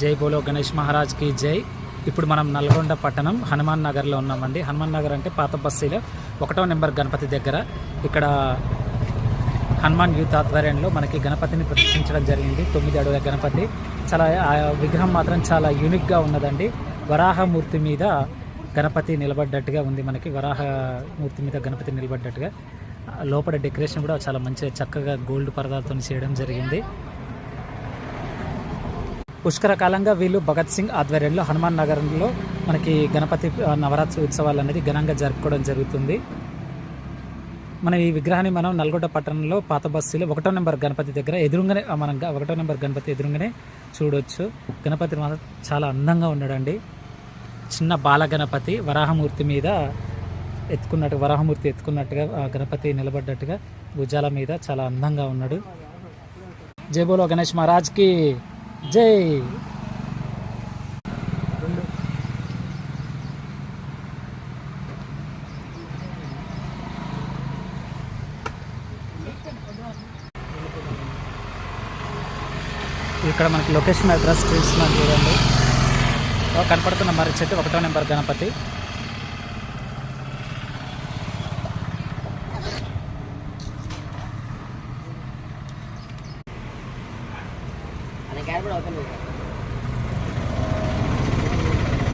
జై బోలో గణేష్ మహారాజ్కి జై. ఇప్పుడు మనం నల్గొండ పట్టణం హనుమాన్ నగర్లో ఉన్నామండి. హనుమాన్ నగర్ అంటే పాత బస్సీలో ఒకటో నెంబర్ గణపతి దగ్గర. ఇక్కడ హనుమాన్ యూత్ ఆధ్వర్యంలో మనకి గణపతిని ప్రతిష్ఠించడం జరిగింది. తొమ్మిది అడుగుల గణపతి. చాలా ఆ విగ్రహం మాత్రం చాలా యూనిక్గా ఉన్నదండి. వరాహమూర్తి మీద గణపతి నిలబడ్డట్టుగా ఉంది మనకి. వరాహ మూర్తి మీద గణపతి నిలబడ్డట్టుగా. లోపల డెకరేషన్ కూడా చాలా మంచిగా చక్కగా గోల్డ్ పరదాలతో చేయడం జరిగింది. పుష్కర కాలంగా వీళ్ళు భగత్ సింగ్ ఆధ్వర్యంలో హనుమాన్ నగరంలో మనకి గణపతి నవరాత్రి ఉత్సవాలు అనేది ఘనంగా జరుపుకోవడం జరుగుతుంది. మన ఈ విగ్రహాన్ని మనం నల్గొండ పట్టణంలో పాత బస్సులో ఒకటో నెంబర్ గణపతి దగ్గర ఎదురుగానే మనం ఒకటో నెంబర్ గణపతి ఎదురుగానే చూడొచ్చు. గణపతి మాత్రం చాలా అందంగా ఉన్నాడండి. చిన్న బాల గణపతి వరాహమూర్తి మీద ఎత్తుకున్నట్టు వరాహమూర్తి ఎత్తుకున్నట్టుగా గణపతి నిలబడ్డట్టుగా భుజాల మీద చాలా అందంగా ఉన్నాడు. జయబోలో గణేష్ మహారాజ్కి జై. ఇక్కడ మనకి లొకేషన్ అడ్రస్ చూస్తున్నాను చూడండి. కనపడుతున్న మరి చెట్టు ఒకటో నెంబర్ గణపతి. गड़बड़ ओपन हो गया